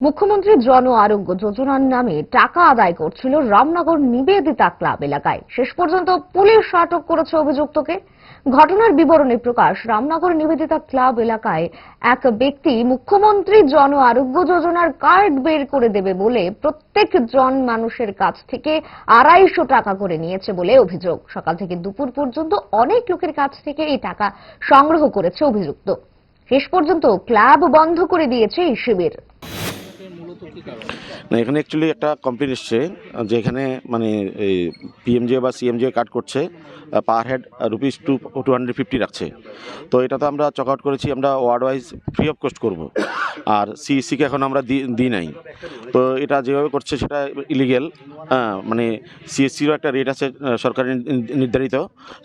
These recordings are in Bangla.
মুখ্যমন্ত্রী জন আরোগ্য যোজনার নামে টাকা আদায় করছিল রামনগর নিবেদিতা ক্লাব এলাকায়। শেষ পর্যন্ত পুলিশ আটক করেছে অভিযুক্তকে। ঘটনার বিবরণী প্রকাশ, রামনগর নিবেদিতা ক্লাব এলাকায় এক ব্যক্তি মুখ্যমন্ত্রী জন আরোগ্য যোজনার কার্ড বের করে দেবে বলে প্রত্যেক জন মানুষের কাছ থেকে আড়াইশো টাকা করে নিয়েছে বলে অভিযোগ। সকাল থেকে দুপুর পর্যন্ত অনেক লোকের কাছ থেকে এই টাকা সংগ্রহ করেছে অভিযুক্ত। শেষ পর্যন্ত ক্লাব বন্ধ করে দিয়েছে এই শিবির। না এখানে অ্যাকচুয়ালি একটা কমপ্লেন এসছে যে এখানে মানে এই পিএমজে বা সিএমজে কাট করছে per head rupees two two hundred fifty রাখছে। তো এটা তো আমরা চক আউট করেছি আমরা ward wise free of cost করব। আর সিইসিকে এখন আমরা দিই দিই নাই। তো এটা যেভাবে করছে সেটা ইলিগেল মানে সিএসসিরও একটা রেট আছে আহ, সরকারি নির্ধারিত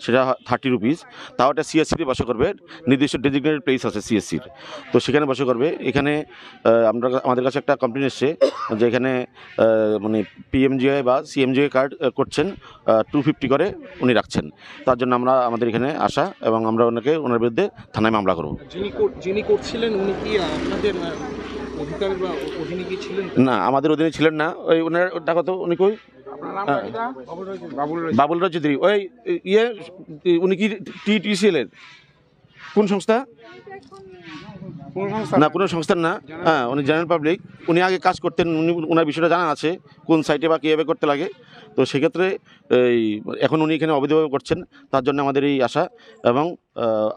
সেটা থার্টি রুপিস তাও এটা সিএসসিতে বসে করবে নির্দিষ্ট ডেজিগনেটেড প্লেস আছে সিএসসির তো সেখানে বসে করবে। এখানে আমরা আমাদের কাছে একটা কমপ্লেন এসছে যে এখানে আহ, মানে পিএমজিআই বা সিএমজিআই কার্ড করছেন টু ফিফটি করে উনি রাখছেন। তার জন্য আমরা আমাদের এখানে আসা এবং আমরা ওনাকে ওনার বিরুদ্ধে থানায় মামলা করব। যিনি করছিলেন উনি কি আপনাদের না আমাদের অধীনে ছিলেন না। ওই ওনার টাকা তো উনি কই। বাবুল রায় চৌধুরী ওই ইয়ে উনি কি টিটিসিএল এর? কোন সংস্থা? না কোনো সংস্থার না। হ্যাঁ উনি জেনারেল পাবলিক উনি আগে কাজ করতেন, উনি ওনার বিষয়টা জানা আছে, কোন সাইটে বা কীভাবে করতে লাগে। তো সেক্ষেত্রে এই, এখন উনি এখানে অবৈধভাবে করছেন, তার জন্য আমাদের এই আশা। এবং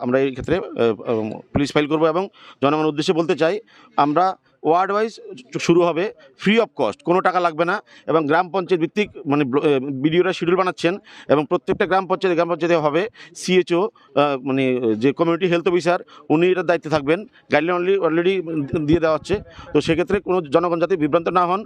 আমরা এই ক্ষেত্রে পুলিশ ফাইল করব এবং জনগণের উদ্দেশ্যে বলতে চাই, আমরা ওয়ার্ড ওয়াইজ শুরু হবে ফ্রি অফ কস্ট কোনো টাকা লাগবে না এবং গ্রাম পঞ্চায়েত ভিত্তিক মানে বিডিওরা শিডিউল বানাচ্ছেন এবং প্রত্যেকটা গ্রাম পঞ্চায়েত, গ্রাম পঞ্চায়েতে হবে সিএচও মানে যে কমিউনিটি হেলথ অফিসার উনি এটার দায়িত্বে থাকবেন। গাইডলাইন অলরেডি অলরেডি দিয়ে দেওয়া হচ্ছে। তো সেক্ষেত্রে কোনো জনগণ যাতে বিভ্রান্ত না হন